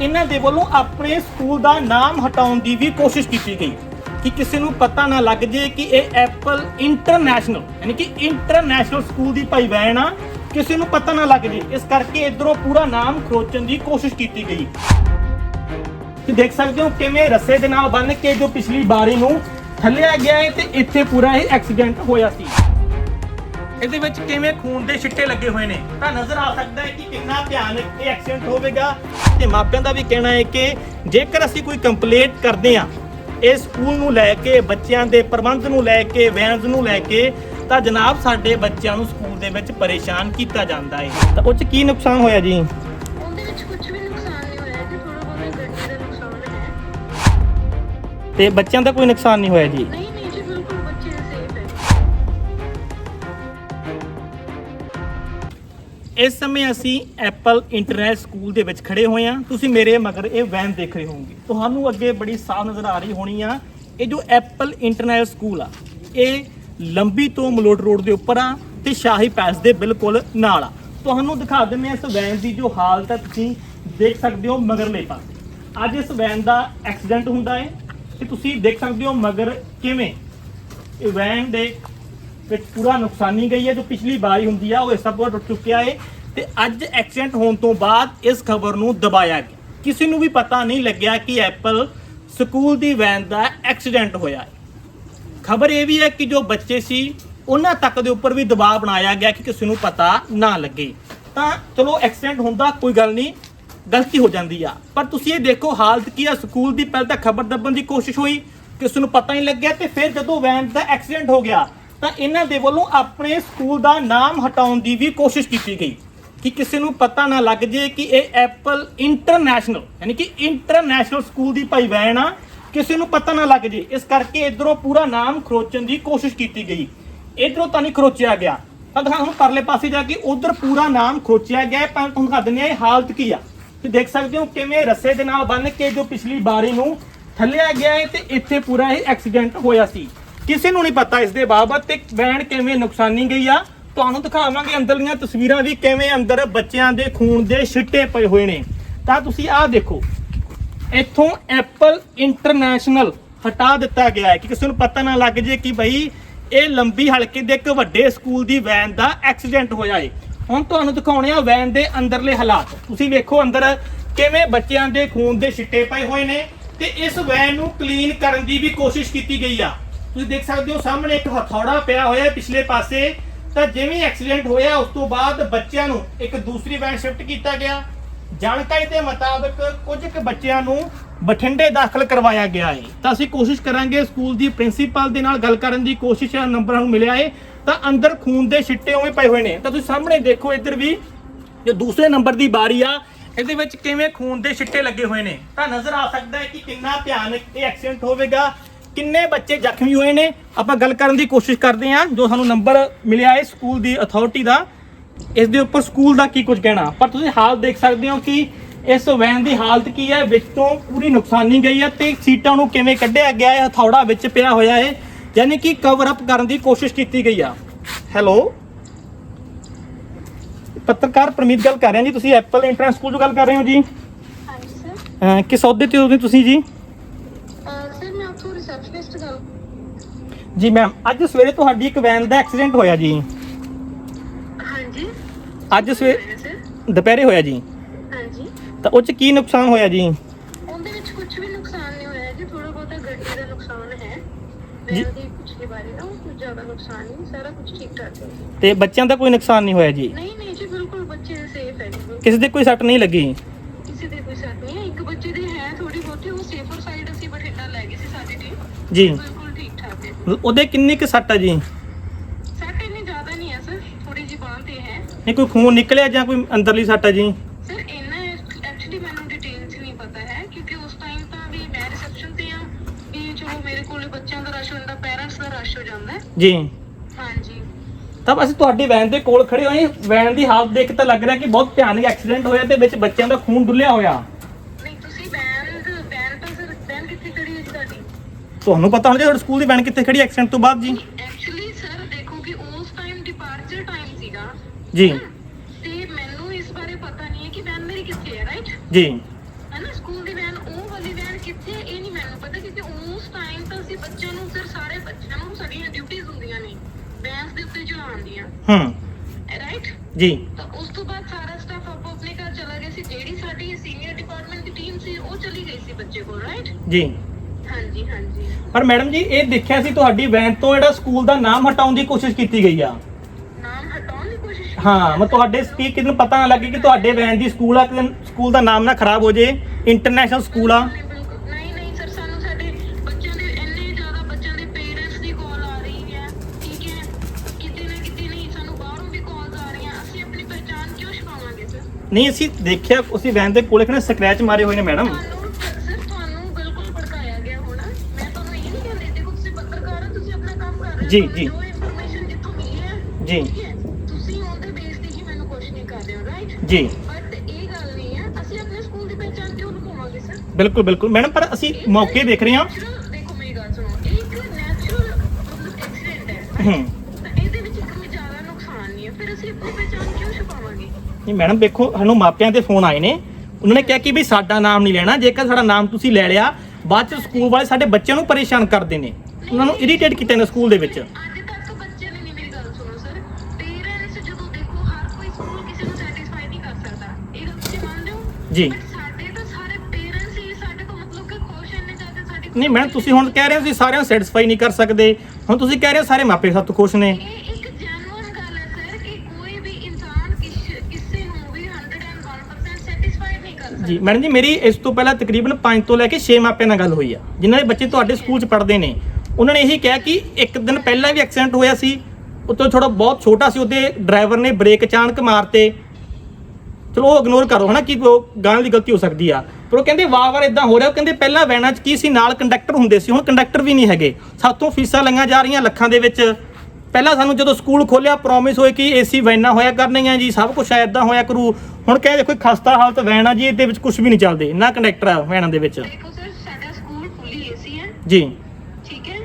ਇਹਨਾਂ ਦੇ ਵੱਲੋਂ ਆਪਣੇ ਸਕੂਲ ਦਾ ਨਾਮ ਹਟਾਉਣ ਦੀ ਵੀ ਕੋਸ਼ਿਸ਼ ਕੀਤੀ ਗਈ ਕਿ ਕਿਸੇ ਨੂੰ ਪਤਾ ਨਾ ਲੱਗ ਜੇ ਕਿ ਇਹ ਐਪਲ ਇੰਟਰਨੈਸ਼ਨਲ ਯਾਨੀ ਕਿ ਇੰਟਰਨੈਸ਼ਨਲ ਸਕੂਲ ਦੀ ਭਾਈ ਵੈਨ ਆ, ਕਿਸੇ ਨੂੰ ਪਤਾ ਨਾ ਲੱਗ ਜੇ। ਇਸ ਕਰਕੇ ਇਧਰੋਂ ਪੂਰਾ ਨਾਮ ਖਰੋਚਣ ਦੀ ਕੋਸ਼ਿਸ਼ ਕੀਤੀ ਗਈ। ਤੁਸੀਂ ਦੇਖ ਸਕਦੇ ਹੋ ਕਿਵੇਂ ਰੱਸੇ ਦੇ ਨਾਲ ਬੰਨ ਕੇ ਜੋ ਪਿਛਲੀ ਬਾਰੀ ਨੂੰ ਥੱਲਿਆ ਗਿਆ ਹੈ ਤੇ ਇੱਥੇ ਪੂਰਾ ਇਹ ਐਕਸੀਡੈਂਟ ਹੋਇਆ ਸੀ। ਇਹਦੇ ਵਿੱਚ ਕਿਵੇਂ ਖੂਨ ਦੇ ਛਿੱਟੇ ਲੱਗੇ ਹੋਏ ਨੇ? ਤਾਂ ਨਜ਼ਰ ਆ ਸਕਦਾ ਹੈ ਕਿ ਕਿੰਨਾ ਭਿਆਨਕ ਇਹ ਐਕਸੀਡੈਂਟ ਹੋਵੇਗਾ। ਤੇ ਮਾਪਿਆਂ ਦਾ ਵੀ ਕਹਿਣਾ ਹੈ ਕਿ ਜੇਕਰ ਅਸੀਂ ਕੋਈ ਕੰਪਲੇਂਟ ਕਰਦੇ ਹਾਂ ਇਹ ਸਕੂਲ ਨੂੰ ਲੈ ਕੇ ਬੱਚਿਆਂ ਦੇ ਪ੍ਰਬੰਧ ਨੂੰ ਲੈ ਕੇ ਵੈਨਸ ਨੂੰ ਲੈ ਕੇ ਤਾਂ ਜਨਾਬ ਸਾਡੇ ਬੱਚਿਆਂ ਨੂੰ ਸਕੂਲ ਦੇ ਵਿੱਚ ਪਰੇਸ਼ਾਨ ਕੀਤਾ ਜਾਂਦਾ ਹੈ। ਤਾਂ ਉਹ ਚ ਕੀ ਨੁਕਸਾਨ ਹੋਇਆ ਜੀ? ਉਹਦੇ ਵਿੱਚ ਕੁਝ ਵੀ ਨੁਕਸਾਨ ਨਹੀਂ ਹੋਇਆ ਜੀ ਥੋੜਾ ਬਹੁਤਾ ਗੱਡੀ ਦਾ ਨੁਕਸਾਨ ਹੈ। ਤੇ ਬੱਚਿਆਂ ਦਾ ਕੋਈ ਨੁਕਸਾਨ ਨਹੀਂ ਹੋਇਆ ਜੀ? ਨਹੀਂ ਇਸ ਸਮੇਂ ਅਸੀਂ ਐਪਲ ਇੰਟਰਨੈਟ ਸਕੂਲ ਦੇ ਵਿੱਚ ਖੜੇ ਹੋਏ ਹਾਂ। ਤੁਸੀਂ ਮੇਰੇ ਮਗਰ ਇਹ ਵੈਨ ਦੇਖ ਰਹੇ ਹੋਵੋਗੇ। ਤੁਹਾਨੂੰ ਅੱਗੇ ਬੜੀ ਸਾਫ਼ ਨਜ਼ਰ ਆ ਰਹੀ ਹੋਣੀ ਆ। ਇਹ ਜੋ ਐਪਲ ਇੰਟਰਨੈਟ ਸਕੂਲ ਆ, ਇਹ ਲੰਬੀ ਤੋਂ ਮਲੋਟ ਰੋਡ ਦੇ ਉੱਪਰ ਆ ਤੇ ਸ਼ਾਹੀ ਪੈਲਸ ਦੇ ਬਿਲਕੁਲ ਨਾਲ ਆ। ਤੁਹਾਨੂੰ ਦਿਖਾ ਦਿੰਦੇ ਹਾਂ ਇਸ ਵੈਨ ਦੀ ਜੋ ਹਾਲਤ ਹੈ ਤੁਸੀਂ ਦੇਖ ਸਕਦੇ ਹੋ ਮਗਰਲੇ ਪਾਸੇ। ਅੱਜ ਇਸ ਵੈਨ ਦਾ ਐਕਸੀਡੈਂਟ ਹੁੰਦਾ ਹੈ ਤੇ ਤੁਸੀਂ ਦੇਖ ਸਕਦੇ ਹੋ ਮਗਰ ਕਿਵੇਂ ਇਹ ਵੈਨ ਦੇ ਵਿੱਚ ਪੂਰਾ ਨੁਕਸਾਨੀ ਗਈ ਹੈ, ਜੋ ਪਿਛਲੀ ਵਾਰੀ ਹੁੰਦੀ ਆ, ਉਹ ਇਸ ਪੂਰਾ ਟੁੱਟ ਚੁੱਕਿਆ ਹੈ ਤੇ ਅੱਜ ਐਕਸੀਡੈਂਟ ਹੋਣ ਤੋਂ ਬਾਅਦ ਇਸ ਖਬਰ ਨੂੰ ਦਬਾਇਆ ਗਿਆ। ਕਿਸੇ ਨੂੰ ਵੀ ਪਤਾ ਨਹੀਂ ਲੱਗਿਆ ਕਿ ਐਪਲ ਸਕੂਲ ਦੀ ਵੈਨ ਦਾ ਐਕਸੀਡੈਂਟ ਹੋਇਆ ਹੈ। ਖਬਰ ਇਹ ਵੀ ਹੈ ਕਿ ਜੋ ਬੱਚੇ ਸੀ, ਉਹਨਾਂ ਤੱਕ ਦੇ ਉੱਪਰ ਵੀ ਦਬਾਅ ਬਣਾਇਆ ਗਿਆ ਕਿ ਕਿਸੇ ਨੂੰ ਪਤਾ ਨਾ ਲੱਗੇ। ਤਾਂ ਚਲੋ ਐਕਸੀਡੈਂਟ ਹੁੰਦਾ, ਕੋਈ ਗੱਲ ਨਹੀਂ, ਗਲਤੀ ਹੋ ਜਾਂਦੀ ਆ। ਪਰ ਤੁਸੀਂ ਇਹ ਦੇਖੋ ਹਾਲਤ ਕੀ ਆ, ਸਕੂਲ ਦੀ ਪਹਿਲਾਂ ਤਾਂ ਖਬਰ ਦੱਬਣ ਦੀ ਕੋਸ਼ਿਸ਼ ਹੋਈ, ਕਿਸੇ ਨੂੰ ਪਤਾ ਨਹੀਂ ਲੱਗਿਆ ਤੇ ਫਿਰ ਜਦੋਂ ਵੈਨ ਦਾ ਐਕਸੀਡੈਂਟ ਹੋ ਗਿਆ ਤਾਂ ਇਹਨਾਂ ਦੇ ਵੱਲੋਂ ਆਪਣੇ ਸਕੂਲ ਦਾ ਨਾਮ ਹਟਾਉਣ ਦੀ ਵੀ ਕੋਸ਼ਿਸ਼ ਕੀਤੀ ਗਈ ਕਿ ਕਿਸੇ ਨੂੰ ਪਤਾ ਨਾ ਲੱਗ ਜੇ ਕਿ ਇਹ ਐਪਲ ਇੰਟਰਨੈਸ਼ਨਲ ਯਾਨੀ ਕਿ ਇੰਟਰਨੈਸ਼ਨਲ ਸਕੂਲ ਦੀ ਭਾਈ ਵੈਨ ਆ, ਕਿਸੇ ਨੂੰ ਪਤਾ ਨਾ ਲੱਗ ਜੇ। ਇਸ ਕਰਕੇ ਇਧਰੋਂ ਪੂਰਾ ਨਾਮ ਖਰੋਚਣ ਦੀ ਕੋਸ਼ਿਸ਼ ਕੀਤੀ ਗਈ। ਇਧਰੋਂ ਤਾਂ ਨਹੀਂ ਖਰੋਚਿਆ ਗਿਆ। ਤਾਂ ਦਿਖਾ ਹੁਣ ਪਰਲੇ ਪਾਸੇ ਜਾ ਕੇ ਉਧਰ ਪੂਰਾ ਨਾਮ ਖਰੋਚਿਆ ਗਿਆ ਹੈ। ਪਰ ਤੁਹਾਨੂੰ ਦਿਖਾ ਦਿੰਦੇ ਆ ਇਹ ਹਾਲਤ ਕੀ ਆ। ਤੁਸੀਂ ਦੇਖ ਸਕਦੇ ਹੋ ਕਿਵੇਂ ਰੱਸੇ ਦੇ ਨਾਲ ਬੰਨ ਕੇ ਜੋ ਪਿਛਲੀ ਬਾਰੀ ਨੂੰ ਥੱਲਿਆ ਗਿਆ ਹੈ ਤੇ ਇੱਥੇ ਪੂਰਾ ਇਹ ਐਕਸੀਡੈਂਟ ਹੋਇਆ ਸੀ। ਕਿਸੇ ਨੂੰ ਨਹੀਂ ਪਤਾ ਇਸ ਦੇ ਬਾਬਤ ਤੇ ਵੈਨ ਕਿਵੇਂ ਨੁਕਸਾਨੀ ਗਈ ਆ। ਤੁਹਾਨੂੰ ਦਿਖਾਵਾਂਗੇ ਅੰਦਰਲੀਆਂ ਤਸਵੀਰਾਂ ਵੀ ਕਿਵੇਂ ਅੰਦਰ ਬੱਚਿਆਂ ਦੇ ਖੂਨ ਦੇ ਛਿੱਟੇ ਪਏ ਹੋਏ ਨੇ। ਤਾਂ ਤੁਸੀਂ ਆਹ ਦੇਖੋ, ਇੱਥੋਂ ਐਪਲ ਇੰਟਰਨੈਸ਼ਨਲ ਹਟਾ ਦਿੱਤਾ ਗਿਆ ਹੈ ਕਿ ਕਿਸੇ ਨੂੰ ਪਤਾ ਨਾ ਲੱਗ ਜੇ ਕਿ ਭਾਈ ਇਹ ਲੰਬੀ ਹਲਕੇ ਦੇ ਇੱਕ ਵੱਡੇ ਸਕੂਲ ਦੀ ਵੈਨ ਦਾ ਐਕਸੀਡੈਂਟ ਹੋਇਆ ਏ। ਹੁਣ ਤੁਹਾਨੂੰ ਦਿਖਾਉਣੇ ਆ ਵੈਨ ਦੇ ਅੰਦਰਲੇ ਹਾਲਾਤ। ਤੁਸੀਂ ਵੇਖੋ ਅੰਦਰ ਕਿਵੇਂ ਬੱਚਿਆਂ ਦੇ ਖੂਨ ਦੇ ਛਿੱਟੇ ਪਏ ਹੋਏ ਨੇ ਤੇ ਇਸ ਵੈਨ ਨੂੰ ਕਲੀਨ ਕਰਨ ਦੀ ਵੀ ਕੋਸ਼ਿਸ਼ ਕੀਤੀ ਗਈ ਆ। ਤੁਸੀਂ ਦੇਖ ਸਕਦੇ ਹੋ ਸਾਹਮਣੇ ਇੱਕ ਹਥੌੜਾ ਪਿਆ ਹੋਇਆ ਹੈ ਪਿਛਲੇ ਪਾਸੇ। ਤਾਂ ਜਿਵੇਂ ਐਕਸੀਡੈਂਟ ਹੋਇਆ, ਉਸ ਤੋਂ ਬਾਅਦ ਬੱਚਿਆਂ ਨੂੰ ਇੱਕ ਦੂਸਰੀ ਵੈਨ ਸ਼ਿਫਟ ਕੀਤਾ ਗਿਆ। ਜਾਣਕਾਰੀ ਦੇ ਮੁਤਾਬਕ ਕੁਝ ਕੁ ਬੱਚਿਆਂ ਨੂੰ ਬਠਿੰਡੇ ਦਾਖਲ ਕਰਵਾਇਆ ਗਿਆ ਹੈ। ਤਾਂ ਅਸੀਂ ਕੋਸ਼ਿਸ਼ ਕਰਾਂਗੇ ਸਕੂਲ ਦੀ ਪ੍ਰਿੰਸੀਪਲ ਦੇ ਨਾਲ ਗੱਲ ਕਰਨ ਦੀ ਕੋਸ਼ਿਸ਼ ਹੈ ਨੰਬਰਾਂ ਨੂੰ ਮਿਲਿਆ ਹੈ। ਤਾਂ ਅੰਦਰ ਖੂਨ ਦੇ ਛਿੱਟੇ ਉਵੇਂ ਪਏ ਹੋਏ ਨੇ। ਤਾਂ ਤੁਸੀਂ ਸਾਹਮਣੇ ਦੇਖੋ ਇੱਧਰ ਵੀ, ਜੋ ਦੂਸਰੇ ਨੰਬਰ ਦੀ ਬਾਰੀ ਆ, ਇਹਦੇ ਵਿੱਚ ਕਿਵੇਂ ਖੂਨ ਦੇ ਛਿੱਟੇ ਲੱਗੇ ਹੋਏ ਨੇ। ਤਾਂ ਨਜ਼ਰ ਆ ਸਕਦਾ ਹੈ ਕਿ ਕਿੰਨਾ ਭਿਆਨਕ ਇਹ ਐਕਸੀਡੈਂਟ ਹੋਵੇਗਾ। ਕਿੰਨੇ ਬੱਚੇ ਜ਼ਖਮੀ ਹੋਏ ਨੇ? ਆਪਾਂ ਗੱਲ ਕਰਨ ਦੀ ਕੋਸ਼ਿਸ਼ ਕਰਦੇ ਹਾਂ। ਜੋ ਸਾਨੂੰ ਨੰਬਰ ਮਿਲਿਆ ਹੈ ਸਕੂਲ ਦੀ ਅਥਾਰਟੀ ਦਾ ਇਸ ਦੇ ਉੱਪਰ ਸਕੂਲ ਦਾ ਕੀ ਕੁਝ ਕਹਿਣਾ? ਪਰ ਤੁਸੀਂ ਹਾਲ ਦੇਖ ਸਕਦੇ ਹੋ ਕਿ ਇਸ ਵੈਨ ਦੀ ਹਾਲਤ ਕੀ ਹੈ? ਵਿੱਚੋਂ ਪੂਰੀ ਨੁਕਸਾਨੀ ਗਈ ਹੈ ਤੇ ਸੀਟਾਂ ਨੂੰ ਕਿਵੇਂ ਕੱਢਿਆ ਗਿਆ ਹੈ? ਹਥੌੜਾ ਵਿੱਚ ਪਿਆ ਹੋਇਆ ਹੈ। ਯਾਨੀ ਕਿ ਕਵਰ ਅਪ ਕਰਨ ਦੀ ਕੋਸ਼ਿਸ਼ ਕੀਤੀ ਗਈ ਆ। ਹੈਲੋ ਪੱਤਰਕਾਰ ਪ੍ਰਮੀਤ ਗੱਲ ਕਰ ਰਹੇ ਹਾਂ ਜੀ। ਤੁਸੀਂ ਐਪਲ ਇੰਟਰਨੈਟ ਸਕੂਲ ਤੋਂ ਗੱਲ ਕਰ ਰਹੇ ਹੋ ਜੀ? ਹਾਂਜੀ ਸਰ ਕਿਸ ਅਹੁਦੇ ਤੇ ਹੋ ਤੁਸੀਂ ਜੀ? ਜੀ ਮੈਮ ਅੱਜ ਸਵੇਰੇ ਤੁਹਾਡੀ ਇੱਕ ਵੈਨ ਦਾ ਐਕਸੀਡੈਂਟ ਹੋਇਆ ਜੀ। ਹਾਂਜੀ। ਅੱਜ ਸਵੇਰੇ ਦੁਪਹਿਰੇ ਹੋਇਆ ਜੀ। ਹਾਂਜੀ। ਤਾਂ ਉਹ ਚ ਕੀ ਨੁਕਸਾਨ ਹੋਇਆ ਜੀ? ਉਹਦੇ ਵਿੱਚ ਕੁਝ ਵੀ ਨੁਕਸਾਨ ਨਹੀਂ ਹੋਇਆ ਜੀ ਥੋੜਾ ਬਹੁਤਾ ਗੱਡੀ ਦਾ ਨੁਕਸਾਨ ਹੈ। ਜੀ। ਮੈਂ ਦੀ ਪਿਛਲੀ ਵਾਰੀ ਦਾ ਕੁਝ ਜ਼ਿਆਦਾ ਨੁਕਸਾਨ ਨਹੀਂ ਸਾਰਾ ਕੁਝ ਠੀਕ ਠਾਕ ਹੈ ਤੇ ਬੱਚਿਆਂ ਦਾ ਕੋਈ ਨੁਕਸਾਨ ਨਹੀਂ ਹੋਇਆ ਜੀ? ਨਹੀਂ ਨਹੀਂ ਜੀ ਬਿਲਕੁਲ ਬੱਚੇ ਸੇਫ ਹੈ ਜੀ ਬਿਲਕੁਲ। ਕਿਸੇ ਦੇ ਕੋਈ ਸੱਟ ਨਹੀਂ ਲੱਗੀ? ਕਿਸੇ ਦੇ ਕੋਈ ਸੱਟ ਨਹੀਂ ਹੈ ਇੱਕ ਬੱਚੇ ਦੇ ਹੈ ਥੋੜੀ ਬਹੁਤੀ ਉਹ ਸੇਫਰ ਸਾਈਡ ਅਸੀਂ ਬਠਿੰਡਾ ਲੈ ਗਏ ਸੀ ਸਾਡੀ ਟੀਮ ਜੀ। ਬਿਲਕੁਲ ਉਹਦੇ ਕਿੰਨੀ ਕੁ ਸੱਟ ਆ ਜੀ? ਸੱਟ ਇੰਨੀ ਜ਼ਿਆਦਾ ਨਹੀਂ ਹੈ ਸਰ। ਥੋੜੀ ਜਿਹੀ ਬਾਂਹ ਤੇ ਹੈ। ਨਹੀਂ ਕੋਈ ਖੂਨ ਨਿਕਲਿਆ ਜਾਂ ਕੋਈ ਅੰਦਰਲੀ ਸੱਟ ਆ ਜੀ? ਸਰ ਇਹਨਾਂ ਐਕਚੁਅਲੀ ਮੈਨੂੰ ਡਿਟੇਲਸ ਨਹੀਂ ਪਤਾ ਹੈ ਕਿਉਂਕਿ ਉਸ ਟਾਈਮ ਤਾਂ ਵੀ ਮੈਂ ਰਿਸੈਪਸ਼ਨ ਤੇ ਆ ਵੀ ਜੋ ਮੇਰੇ ਕੋਲ ਬੱਚਿਆਂ ਦਾ ਰਸ਼ ਹੁੰਦਾ ਪੈਰੈਂਟਸ ਦਾ ਰਸ਼ ਹੋ ਜਾਂਦਾ ਹੈ। ਜੀ। ਹਾਂਜੀ। ਤਾਂ ਅਸੀਂ ਤੁਹਾਡੀ ਵੈਨ ਦੇ ਕੋਲ ਖੜੇ ਹੋਏ ਵੈਨ ਦੀ ਹਾਲਤ ਦੇਖ ਕੇ ਤਾਂ ਲੱਗ ਰਿਹਾ ਕਿ ਬਹੁਤ ਭਿਆਨਕ ਐਕਸੀਡੈਂਟ ਹੋਇਆ ਤੇ ਵਿੱਚ ਬੱਚਿਆਂ ਦਾ ਖੂਨ ਡੁੱਲਿਆ ਹੋਇਆ। ਤੁਹਾਨੂੰ ਪਤਾ ਹੋਣਾ ਜੀ ਸਕੂਲ ਦੀ ਵੈਨ ਕਿੱਥੇ ਖੜੀ ਐਕਸੀਡੈਂਟ ਤੋਂ ਬਾਅਦ ਜੀ? ਐਕਚੁਅਲੀ ਸਰ ਦੇਖੋ ਕਿ ਉਸ ਟਾਈਮ ਡਿਪਾਰਚਰ ਟਾਈਮ ਸੀਗਾ। ਜੀ। ਤੇ ਮੈਨੂੰ ਇਸ ਬਾਰੇ ਪਤਾ ਨਹੀਂ ਹੈ ਕਿ ਵੈਨ ਮੇਰੀ ਕਿੱਥੇ ਹੈ ਰਾਈਟ ਜੀ। ਹਨਾ ਸਕੂਲ ਦੀ ਵੈਨ ਉਹ ਵਾਲੀ ਵੈਨ ਕਿੱਥੇ ਇਹ ਨਹੀਂ ਮੈਨੂੰ ਪਤਾ ਕਿਉਂਕਿ ਉਸ ਟਾਈਮ ਤਾਂ ਅਸੀਂ ਬੱਚਿਆਂ ਨੂੰ ਸਰ ਸਾਰੇ ਬੱਚਿਆਂ ਨੂੰ ਸਾਡੀਆਂ ਡਿਊਟੀਆਂ ਹੁੰਦੀਆਂ ਨੇ ਵੈਨਸ ਦੇ ਉੱਤੇ ਚਲਾਉਣ ਦੀਆਂ। ਹੂੰ। ਰਾਈਟ ਜੀ। ਉਸ ਤੋਂ ਬਾਅਦ ਸਾਰਾ ਸਟਾਫ ਆਪੋ ਆਪਣੇ ਘਰ ਚਲਾ ਗਿਆ ਸੀ ਜਿਹੜੀ ਸਾਡੀ ਸੀਨੀਅਰ ਡਿਪਾਰਟਮੈਂਟ ਦੀ ਟੀਮ ਸੀ ਉਹ ਚਲੀ ਗਈ ਸੀ ਬੱਚੇ ਕੋਲ ਰਾਈਟ ਜੀ। ਹਾਂਜੀ ਹਾਂਜੀ। ਪਰ ਮੈਡਮ ਜੀ ਇਹ ਦੇਖਿਆ ਸੀ ਤੁਹਾਡੀ ਵੈਨ ਤੋਂ ਜਿਹੜਾ ਸਕੂਲ ਦਾ ਨਾਮ ਹਟਾਉਣ ਦੀ ਕੋਸ਼ਿਸ਼ ਕੀਤੀ ਗਈ ਆ। ਨਾਮ ਹਟਾਉਣ ਦੀ ਕੋਸ਼ਿਸ਼ ਕੀਤੀ ਹਾਂ ਮੈਂ ਤੁਹਾਡੇ ਸਪੀਕ ਨੂੰ ਪਤਾ ਨਾ ਲੱਗੇ ਕਿ ਤੁਹਾਡੇ ਵੈਨ ਦੀ ਸਕੂਲ ਆ ਕਿ ਸਕੂਲ ਦਾ ਨਾਮ ਨਾ ਖਰਾਬ ਹੋ ਜੇ ਇੰਟਰਨੈਸ਼ਨਲ ਸਕੂਲ ਆ। ਨਹੀਂ, ਨਹੀਂ ਸਰ ਸਾਨੂੰ ਸਾਡੇ ਬੱਚਿਆਂ ਦੇ ਇੰਨੇ ਜ਼ਿਆਦਾ ਬੱਚਿਆਂ ਦੇ ਪੇਰੈਂਟਸ ਦੀ ਕਾਲ ਆ ਰਹੀ ਹੈ ਠੀਕ ਹੈ? ਕਿਤੇ ਨਾ ਕਿਤੇ ਨਹੀਂ ਸਾਨੂੰ ਬਾਹਰੋਂ ਵੀ ਕਾਲਸ ਆ ਰਹੀਆਂ। ਅਸੀਂ ਆਪਣੀ ਪਹਿਚਾਣ ਕਿਉਂ ਛੁਪਾਵਾਂਗੇ ਸਰ? ਨਹੀਂ ਅਸੀਂ ਦੇਖਿਆ ਉਸੇ ਵੈਨ ਦੇ ਕੋਲੇ ਕਿਹਨੇ ਸਕ੍ਰੈਚ ਮਾਰੇ ਹੋਏ ਨੇ ਮੈਡਮ। ਜੀ, ਜੀ। ਜੋ ਇਨਫੋਰਮੇਸ਼ਨ ਜਿੱਥੋਂ ਮਿਲੀ ਹੈ ਜੀ। ਠੀਕ ਹੈ। ਤੁਸੀਂ ਉਹਦੇ ਬੇਸ ਤੇ ਹੀ ਮੈਨੂੰ ਕੁਐਸਚਨਿੰਗ ਕਰ ਰਹੇ ਹੋ ਰਾਈਟ ਜੀ। ਬਟ ਇਹ ਗੱਲ ਨਹੀਂ ਹੈ ਅਸੀਂ ਆਪਣੇ ਸਕੂਲ ਦੀ ਪਹਿਚਾਣ ਕਿਉਂ ਲੁਕਾਵਾਂਗੇ ਸਰ ਬਿਲਕੁਲ ਬਿਲਕੁਲ। ਮੈਡਮ ਪਰ ਅਸੀਂ ਮੌਕੇ ਦੇਖ ਰਹੇ ਹਾਂ। Natural- ਦੇਖੋ ਮੇਰੀ ਗੱਲ ਸੁਣੋ ਇਹ ਇੱਕ ਨੈਚੁਰਲ ਮਤਲਬ ਐਕਸੀਡੈਂਟ ਹੈ ਹੂੰ। ਤਾਂ ਇਹਦੇ ਵਿੱਚ ਕੋਈ ਜ਼ਿਆਦਾ ਨੁਕਸਾਨ ਨਹੀਂ ਹੈ ਫਿਰ ਅਸੀਂ ਆਪਣੀ ਪਹਿਚਾਣ ਕਿਉਂ ਛੁਪਾਵਾਂਗੇ? ਨਹੀਂ ਮੈਡਮ ਦੇਖੋ ਸਾਨੂੰ ਮਾਪਿਆਂ ਦੇ ਫੋਨ ਆਏ ਨੇ। ਉਹਨਾਂ ਨੇ ਕਿਹਾ ਕਿ ਵੀ ਸਾਡਾ ਨਾਮ ਨਹੀਂ ਲੈਣਾ ਜੇਕਰ ਸਾਡਾ ਨਾਮ ਤੁਸੀਂ ਲੈ ਲਿਆ ਬਾਅਦ ਚ ਸਕੂਲ ਵਾਲੇ ਸਾਡੇ ਬੱਚਿਆਂ ਨੂੰ ਪਰੇਸ਼ਾਨ ਕਰਦੇ ਨੇ। ਉਹਨਾਂ ਨੂੰ ਇਰੀਟੇਟ ਕੀਤਾ ਨੇ ਸਕੂਲ ਦੇ ਵਿੱਚ। ਅੱਜ ਤੱਕ ਬੱਚੇ ਨੇ ਨਹੀਂ ਮੇਰੀ ਗੱਲ ਸੁਣੋ ਸਰ। ਪੇਰੈਂਟਸ ਜਦੋਂ ਦੇਖੋ ਹਰ ਕੋਈ ਸਕੂਲ ਕਿਸੇ ਨੂੰ ਸੈਟੀਸਫਾਈ ਨਹੀਂ ਕਰ ਸਕਦਾ। ਇਹ ਗੱਲ ਤੁਸੀਂ ਮੰਨਦੇ ਹੋ? ਜੀ। But ਸਾਡੇ ਤਾਂ ਸਾਰੇ ਪੇਰੈਂਟਸ ਹੀ ਸਾਡੇ ਤੋਂ ਮਤਲਬ ਕਿ ਖੁਸ਼ ਇੰਨੇ ਜ਼ਿਆਦਾ ਸਾਡੇ ਨਹੀਂ ਮੈਡਮ ਤੁਸੀਂ ਹੁਣ ਕਹਿ ਰਹੇ ਹੋ ਤੁਸੀਂ ਸਾਰਿਆਂ ਨੂੰ ਸੈਟੀਸਫਾਈ ਨਹੀਂ ਕਰ ਸਕਦੇ। ਹੁਣ ਤੁਸੀਂ ਕਹਿ ਰਹੇ ਹੋ ਸਾਰੇ ਮਾਪੇ ਸਭ ਤੋਂ ਖੁਸ਼ ਨੇ। ਇਹ ਇੱਕ ਜੈਨੂਇਨ ਗੱਲ ਹੈ ਸਰ ਕਿ ਕੋਈ ਵੀ ਇਨਸਾਨ ਕਿਸ- ਕਿਸੇ ਨੂੰ ਵੀ 101% ਸੈਟੀਸਫਾਈ ਨਹੀਂ ਕਰ ਸਕਦਾ। ਜੀ ਮੈਡਮ ਜੀ ਮੇਰੀ ਇਸ ਤੋਂ ਪਹਿਲਾਂ ਤਕਰੀਬਨ 5 ਤੋਂ ਲੈ ਕੇ 6 ਮਾਪਿਆਂ ਨਾਲ ਗੱਲ ਹੋਈ ਆ ਜਿਨ੍ਹਾਂ ਦੇ ਬੱਚੇ ਤੁਹਾਡੇ ਸਕੂਲ 'ਚ ਪੜ੍ਹਦੇ ਨੇ। ਉਹਨਾਂ ਨੇ ਇਹੀ ਕਿਹਾ ਕਿ ਇੱਕ ਦਿਨ ਪਹਿਲਾਂ ਵੀ ਐਕਸੀਡੈਂਟ ਹੋਇਆ ਸੀ ਉਤੋਂ ਥੋੜਾ ਬਹੁਤ ਛੋਟਾ ਸੀ ਉਹਦੇ ਡਰਾਈਵਰ ਨੇ ਬ੍ਰੇਕ ਅਚਾਨਕ ਮਾਰਤੇ। ਚਲੋ ਉਹ ਇਗਨੋਰ ਕਰੋ ਹਨਾ ਕਿ ਉਹ ਗਾਂ ਦੀ ਗਲਤੀ ਹੋ ਸਕਦੀ ਆ। ਪਰ ਉਹ ਕਹਿੰਦੇ ਵਾਰ-ਵਾਰ ਇਦਾਂ ਹੋ ਰਿਹਾ ਉਹ ਕਹਿੰਦੇ ਪਹਿਲਾਂ ਵੈਨਾਂ 'ਚ ਕੀ ਸੀ ਨਾਲ ਕੰਡਕਟਰ ਹੁੰਦੇ ਸੀ ਹੁਣ ਕੰਡਕਟਰ ਵੀ ਨਹੀਂ ਹੈਗੇ। ਸਾਤੋਂ ਫੀਸਾਂ ਲਈਆਂ ਜਾ ਰਹੀਆਂ ਲੱਖਾਂ ਦੇ ਵਿੱਚ। ਪਹਿਲਾਂ ਸਾਨੂੰ ਜਦੋਂ ਸਕੂਲ ਖੋਲਿਆ ਪ੍ਰੋਮਿਸ ਹੋਏ ਕਿ ਏਸੀ ਵੈਨਾਂ ਹੋਇਆ ਕਰਨੀਆਂ ਜੀ ਸਭ ਕੁਝ ਐਦਾਂ ਹੋਇਆ ਕਰੂ। ਹੁਣ ਕਹਿੰਦੇ ਕੋਈ ਖਸਤਾ ਹਾਲਤ ਵੈਨ ਜੀ ਇਹਦੇ ਵਿੱਚ ਕੁਝ ਵੀ ਨਹੀਂ ਚੱਲਦੇ ਨਾ ਕੰਡਕਟਰ ਆ ਵੈਨਾਂ ਦੇ ਵਿੱਚ। ਦੇਖੋ ਸਰ ਸਾਡਾ ਸਕੂਲ ਫੁੱਲੀ ਏਸੀ ਹੈ। ਜੀ ਠੀਕ ਹੈ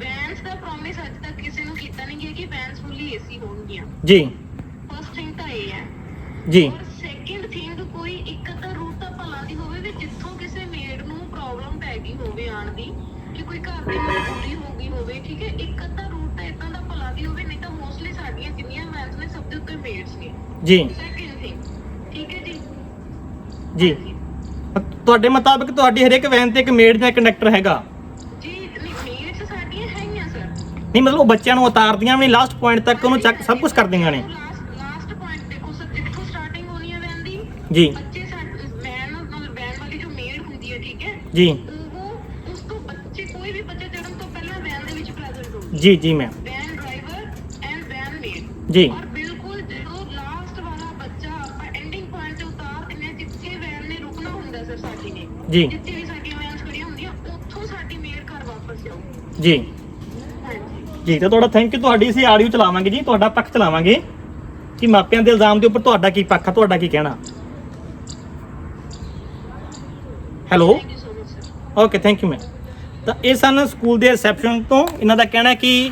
ਵੈਨਸ ਦਾ ਪ੍ਰੋਮਿਸ ਅੱਜ ਤੱਕ ਕਿਸੇ ਨੂੰ ਕੀਤਾ ਨਹੀਂ ਗਿਆ ਕਿ ਵੈਨਸ ਫੁੱਲੀ ਏਸੀ ਹੋਣਗੀਆਂ ਜੀ। ਫਸਟ ਥਿੰਗ ਤਾਂ ਇਹ ਹੈ। ਜੀ। ਸੈਕਿੰਡ ਥਿੰਗ ਕੋਈ ਇੱਕ ਅੱਧਾ ਰੂਟ ਤਾਂ ਭਲਾ ਦੀ ਹੋਵੇ ਵੀ ਜਿੱਥੋਂ ਕਿਸੇ ਮੇਡ ਨੂੰ ਪ੍ਰੋਬਲਮ ਪੈ ਗਈ ਹੋਵੇ ਆਣ ਦੀ ਕਿ ਕੋਈ ਘਰ ਦੀ ਮਜਬੂਰੀ ਹੋ ਗਈ ਹੋਵੇ ਠੀਕ ਹੈ? ਇੱਕ ਅੱਧਾ ਰੂਟ ਤਾਂ ਇਦਾਂ ਦਾ ਭਲਾ ਦੀ ਹੋਵੇ ਨਹੀਂ ਤਾਂ ਮੋਸਟਲੀ ਸਾਡੀਆਂ ਜਿੰਨੀਆਂ ਵੈਨਸ ਨੇ ਸਭ ਦੇ ਉੱਤੇ ਮੇਡਸ ਨੇ। ਜੀ। ਸੈਕਿੰਡ ਥਿੰਗ ਠੀਕ ਹੈ ਜੀ? ਜੀ। ਤੁਹਾਡੇ ਮੁਤਾਬਕ ਤੁਹਾਡੀ ਹਰੇਕ ਵੈਨ ਤੇ ਇੱਕ ਮੇਡ ਜਾਂ ਕੰਡਕਟਰ ਹੈਗਾ? ਨਹੀਂ ਮਤਲਬ ਉਹ ਬੱਚਿਆਂ ਨੂੰ ਉਤਾਰਦੀਆਂ ਵੀ ਲਾਸਟ ਪੁਆਇੰਟ ਤੱਕ ਉਹਨੂੰ ਚੱਕ ਸਭ ਕੁਝ ਕਰਦੀਆਂ ਨੇ। ਲਾਸਟ ਪੁਆਇੰਟ ਦੇਖੋ ਸਰ ਜਿੱਥੋਂ ਸਟਾਰਟਿੰਗ ਹੋਣੀ ਹੈ ਵੈਨ ਦੀ। ਜੀ। ਬੱਚੇ ਵੈਨ ਵੈਨ ਵਾਲੀ ਜੋ ਮੇਡ ਹੁੰਦੀ ਹੈ ਠੀਕ ਹੈ? ਜੀ। ਉਹ ਉਸ ਤੋਂ ਬੱਚੇ ਕੋਈ ਵੀ ਬੱਚਾ ਚੜਨ ਤੋਂ ਪਹਿਲਾਂ ਵੈਨ ਦੇ ਵਿੱਚ ਪ੍ਰੈਜ਼ੈਂਟ ਹੋਊ। ਜੀ ਜੀ ma'am van driver and van maid ਜੀ। ਔਰ ਬਿਲਕੁਲ ਜਦੋਂ ਲਾਸਟ ਵਾਲਾ ਬੱਚਾ ਆਪਾਂ ਐਂਡਿੰਗ ਪੁਆਇੰਟ ਤੇ ਉਤਾਰ ਦਿੰਦੇ ਹਾਂ ਜਿੱਥੇ ਵੈਨ ਨੇ ਰੁਕਣਾ ਹੁੰਦਾ ਸਰ ਸਾਡੀ ਨੇ ਜੀ। ਜਿੱਥੇ ਵੀ ਸਾਡੀਆਂ ਵੈਨਸ ਖੜੀਆਂ ਹੁੰਦੀਆਂ ਉੱਥੋਂ ਸਾਡੀ ਮੇਡ ਘਰ ਵਾਪਸ ਜਾਊ। ਜੀ। ਹਾਂਜੀ ਜੀ ਤੇ ਤੁਹਾਡਾ ਥੈਂਕ ਯੂ ਤੁਹਾਡੀ ਅਸੀਂ ਆਡੀਓ ਚਲਾਵਾਂਗੇ ਜੀ ਤੁਹਾਡਾ ਪੱਖ ਚਲਾਵਾਂਗੇ। ਕਿ ਮਾਪਿਆਂ ਦੇ ਇਲਜ਼ਾਮ ਦੇ ਉੱਪਰ ਤੁਹਾਡਾ ਕੀ ਪੱਖ ਆ ਤੁਹਾਡਾ ਕੀ ਕਹਿਣਾ? Hello okay thank you ma'am ਤਾਂ ਇਹ ਸਨ ਸਕੂਲ ਦੇ ਰਿਸੈਪਸ਼ਨ ਤੋਂ। ਇਹਨਾਂ ਦਾ ਕਹਿਣਾ ਕਿ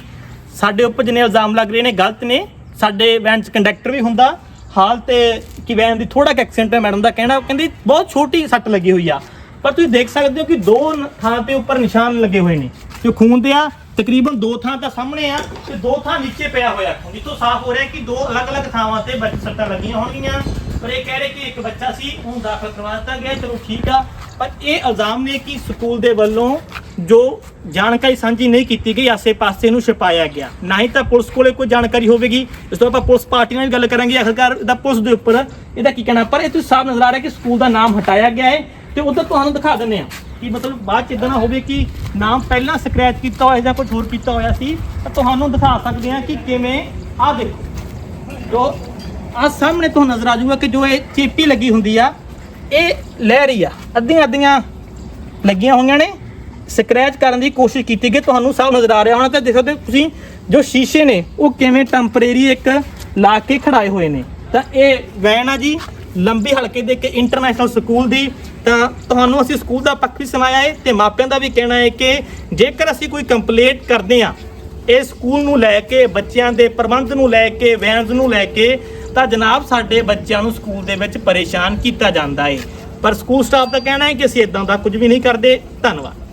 ਸਾਡੇ ਉੱਪਰ ਜਿਹਨੇ ਇਲਜ਼ਾਮ ਲੱਗ ਰਹੇ ਨੇ ਗਲਤ ਨੇ ਸਾਡੇ ਵੈਨ 'ਚ ਕੰਡਕਟਰ ਵੀ ਹੁੰਦਾ। ਹਾਲ ਤੇ ਕਿ ਵੈਨ ਦੀ ਥੋੜਾ ਕਿ ਐਕਸੀਡੈਂਟ ਹੈ ਮੈਡਮ ਦਾ ਕਹਿਣਾ ਕਹਿੰਦੀ ਬਹੁਤ ਛੋਟੀ ਸੱਟ ਲੱਗੀ ਹੋਈ ਆ। ਪਰ ਤੁਸੀਂ ਦੇਖ ਸਕਦੇ ਹੋ ਕਿ ਦੋ ਥਾਂ ਤੇ ਉੱਪਰ ਨਿਸ਼ਾਨ ਲੱਗੇ ਹੋਏ ਨੇ। ਜੋ ਖੂਨ ਦੇ ਆ, ਤਕਰੀਬਨ ਦੋ ਥਾਂ ਤਾਂ ਸਾਹਮਣੇ ਆ ਤੇ ਦੋ ਥਾਂ ਨੀਚੇ ਪਿਆ ਹੋਇਆ ਖੂਨ। ਜਿੱਥੋਂ ਸਾਫ਼ ਹੋ ਰਿਹਾ ਕਿ ਦੋ ਅਲੱਗ-ਅਲੱਗ ਥਾਵਾਂ ਤੇ ਬੱਚ ਸੱਟਾਂ ਲੱਗੀਆਂ ਹੋਣਗੀਆਂ। ਪਰ ਇਹ ਕਹਿ ਰਹੇ ਕਿ ਇੱਕ ਬੱਚਾ ਸੀ ਉਹਨੂੰ ਦਾਖਲ ਕਰਵਾ ਦਿੱਤਾ ਗਿਆ, ਚਲੋ ਠੀਕ ਆ। ਪਰ ਇਹ ਇਲਜ਼ਾਮ ਨੇ ਕਿ ਸਕੂਲ ਦੇ ਵੱਲੋਂ ਜੋ ਜਾਣਕਾਰੀ ਸਾਂਝੀ ਨਹੀਂ ਕੀਤੀ ਗਈ, ਆਸੇ-ਪਾਸੇ ਨੂੰ ਛੁਪਾਇਆ ਗਿਆ। ਨਾ ਹੀ ਤਾਂ ਪੁਲਿਸ ਕੋਲੇ ਕੋਈ ਜਾਣਕਾਰੀ ਹੋਵੇਗੀ। ਇਸ ਤੋਂ ਆਪਾਂ ਪੁਲਿਸ ਪਾਰਟੀ ਨਾਲ ਵੀ ਗੱਲ ਕਰਾਂਗੇ, ਆਖਰਕਾਰ ਇਹਦਾ ਪੁਲਿਸ ਦੇ ਉੱਪਰ ਇਹਦਾ ਕੀ ਕਹਿਣਾ। ਪਰ ਇਹ ਤੁਸੀਂ ਸਾਫ਼ ਨਜ਼ਰ ਆ ਰਿਹਾ ਕਿ ਸਕੂਲ ਦਾ ਨਾਮ ਹਟਾਇਆ ਗਿਆ ਹੈ। ਤੇ ਉਧਰ ਤੁਹਾਨੂੰ ਦਿਖਾ ਦਿੰਦੇ ਆ ਕਿ ਮਤਲਬ ਬਾਅਦ ਚ ਇਦਾਂ ਨਾ ਹੋਵੇ ਕਿ ਨਾਮ ਪਹਿਲਾਂ ਸਕ੍ਰੈਚ ਕੀਤਾ ਹੋਇਆ ਜਾਂ ਕੁਝ ਹੋਰ ਕੀਤਾ ਹੋਇਆ ਸੀ, ਤਾਂ ਤੁਹਾਨੂੰ ਦਿਖਾ ਸਕਦੇ ਆ ਕਿ ਕਿਵੇਂ ਆ ਦੇਖੋ। ਜੋ ਆ ਸਾਹਮਣੇ ਤੁਹਾਨੂੰ ਨਜ਼ਰ ਆ ਜਾਊਗਾ ਕਿ ਜੋ ਇਹ ਚੀਪੀ ਲੱਗੀ ਹੁੰਦੀ ਆ, ਇਹ ਲੈ ਰਹੀ ਆ। ਅੱਧੀਆਂ ਅੱਧੀਆਂ ਲੱਗੀਆਂ ਹੋਈਆਂ ਨੇ। ਸਕ੍ਰੈਚ ਕਰਨ ਦੀ ਕੋਸ਼ਿਸ਼ ਕੀਤੀ ਗਈ, ਤੁਹਾਨੂੰ ਸਭ ਨਜ਼ਰ ਆ ਰਿਹਾ ਹੋਣਾ ਤੇ ਦੇਖ ਸਕਦੇ ਤੁਸੀਂ ਜੋ ਸ਼ੀਸ਼ੇ ਨੇ, ਉਹ ਕਿਵੇਂ ਟੈਂਪਰੇਰੀ ਇੱਕ ਲਾ ਕੇ ਖੜਾਏ ਹੋਏ ਨੇ। ਤਾਂ ਇਹ ਵੈਨ ਆ ਜੀ ਲੰਬੀ ਹਲਕੇ ਦੇ ਇੱਕ ਇੰਟਰਨੈਸ਼ਨਲ ਸਕੂਲ ਦੀ, ਤਾਂ ਤੁਹਾਨੂੰ ਅਸੀਂ ਸਕੂਲ ਦਾ ਪੱਖ ਵੀ ਸੁਣਾਇਆ ਹੈ ਤੇ ਮਾਪਿਆਂ ਦਾ ਵੀ ਕਹਿਣਾ ਹੈ ਕਿ ਜੇਕਰ ਅਸੀਂ ਕੋਈ ਕੰਪਲੇਂਟ ਕਰਦੇ ਆ ਇਹ ਸਕੂਲ ਨੂੰ ਲੈ ਕੇ, ਬੱਚਿਆਂ ਦੇ ਪ੍ਰਬੰਧ ਨੂੰ ਲੈ ਕੇ ਵੈਨਸ ਨੂੰ ਲੈ ਕੇ, ਤਾਂ ਜਨਾਬ ਸਾਡੇ ਬੱਚਿਆਂ ਨੂੰ ਸਕੂਲ ਦੇ ਵਿੱਚ ਪਰੇਸ਼ਾਨ ਕੀਤਾ ਜਾਂਦਾ ਹੈ ਪਰ ਸਕੂਲ ਸਟਾਫ ਦਾ ਕਹਿਣਾ ਹੈ ਕਿ ਅਸੀਂ ਇਦਾਂ ਦਾ ਕੁਝ ਵੀ ਨਹੀਂ ਕਰਦੇ। ਧੰਨਵਾਦ।